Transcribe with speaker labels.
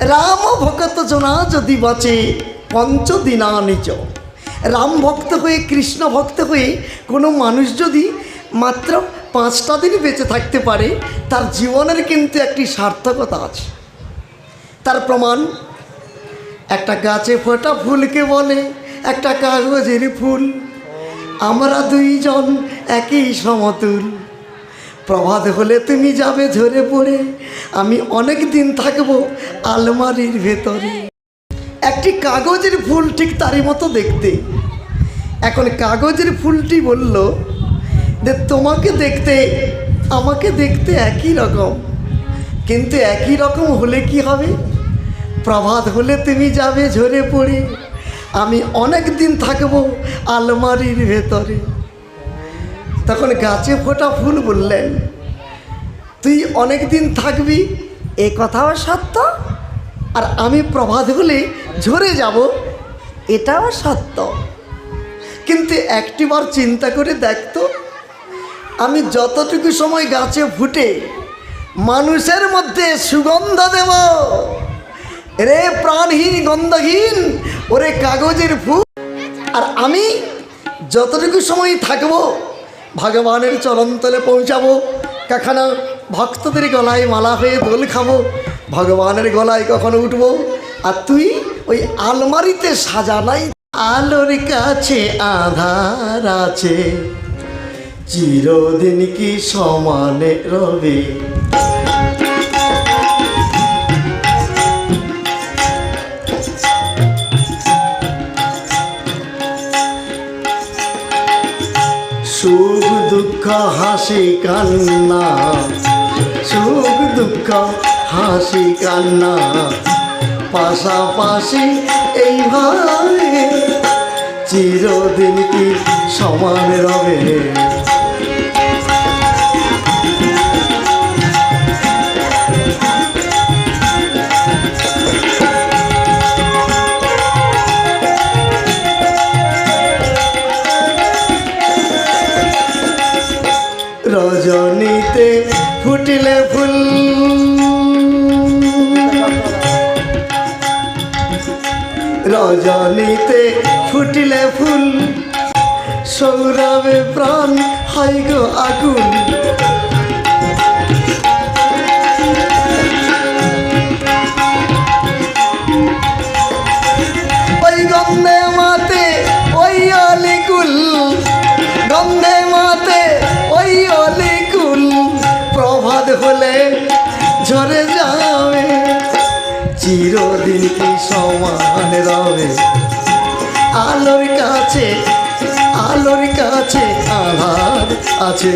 Speaker 1: রাম ভকত জনা যদি বাঁচে পঞ্চদিনা নিচ রাম ভক্ত হয়ে, কৃষ্ণ ভক্ত হয়ে, কোনো মানুষ যদি মাত্র পাঁচটা দিন বেঁচে থাকতে পারে, তার জীবনের কিন্তু একটি সার্থকতা আছে। তার প্রমাণ, একটা গাছে ফোটা ফুলকে বলে, একটা কাগজের ফুল। আমরা দুইজন একই সমতুল। প্রভাত হলে তুমি যাবে ঝরে পড়ে। আমি অনেক দিন থাকব আলমারির ভেতরে। একটি কাগজের ফুল ঠিক তারই মতো দেখতে। এখন কাগজের ফুলটি বলল যে তোমাকে দেখতে, আমাকে দেখতে একই রকম। কিন্তু একই রকম হলে কি হবে? প্রভাত হলে তুমি যাবে ঝরে পড়ে। আমি অনেক দিন থাকব আলমারির ভেতরে। তখন গাছে ফোটা ফুল বললেন, তুই অনেক দিন থাকবি, এ কথাও সত্য? আর আমি প্রভাত হলে ঝরে যাব, এটাও সত্য। কিন্তু একটিবার চিন্তা করে দেখতো আমি যতটুকু সময় গাছে ফুটে মানুষের মধ্যে সুগন্ধ দেব। রে প্রাণহীন, গন্ধহীন, ওরে কাগজের ফুল। আর আমি যতটুকু সময় থাকব ভগবানের চরণতলে পৌঁছাবো। কখনো ভক্তদের গলায় মালা হয়ে দোল খাব। ভগবানের গলায় কখনো উঠবো? আর তুই ওই আলমারিতে সাজানাই। আলোর কাছে আধার আছে। চিরদিন কি সমানে রবে? সুখ দুঃখ হাসি কান্না। সুখ দুঃখ হাসি কান্না। পাশাপাশি এইভাবে চিরদিন কি সমান রবে? রজনীতে ফুটিলে ফুল। রজনীতে ফুটিলে ফুল। সৌরভে প্রাণ হয় গো আগুন। হলে ঝরে যাবে চিরদিন কি সমান রবে? আলোর কাছে আলোর কাছে আধার আছে।